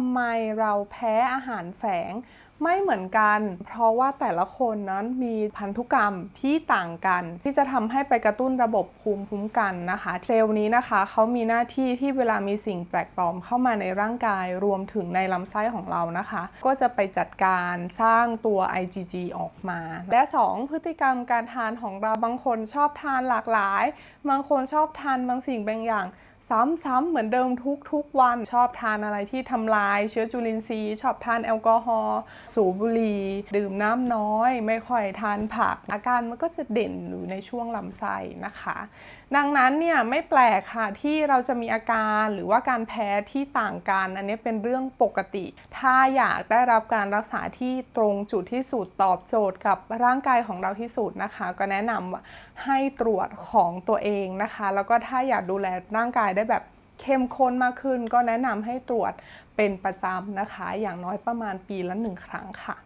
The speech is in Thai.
ำไมเราแพ้อาหารแฝงไม่เหมือนกัน เพราะว่าแต่ละคนนั้นมีพันธุกรรมที่ต่างกัน ที่จะทำให้ไปกระตุ้นระบบภูมิคุ้มกันนะคะเซลล์นี้นะคะเขามีหน้าที่ที่เวลามีสิ่งแปลกปลอมเข้ามาในร่างกายรวมถึงในลำไส้ของเรานะคะ ก็จะไปจัดการสร้างตัว IgG ออกมา และ 2 พฤติกรรมการทานของเราบางคนชอบทานหลากหลาย บางคนชอบทานบางสิ่งบางอย่าง ซ้ำๆเหมือนเดิมทุกๆวัน ชอบทานอะไรที่ทำลายเชื้อจุลินทรีย์ ชอบทานแอลกอฮอล์สูบบุหรี่ดื่มน้ำน้อย ไม่ค่อยทานผัก อาการมันก็จะเด่นอยู่ในช่วงลำไส้นะคะ ดังนั้นเนี่ยไม่แปลกค่ะที่เราจะมีอาการหรือว่าการแพ้ที่ต่างกัน อันนี้เป็นเรื่องปกติ ถ้าอยากได้รับการรักษาที่ตรงจุดที่สุดตอบโจทย์กับร่างกายของเราที่สุดนะคะ ก็แนะนำให้ตรวจของตัวเองนะคะ แล้วก็ถ้าอยากดูแลร่างกายได้ได้แบบเข้มข้นมากขึ้น ก็แนะนำให้ตรวจเป็นประจำนะคะ อย่างน้อยประมาณปีละหนึ่งครั้งค่ะ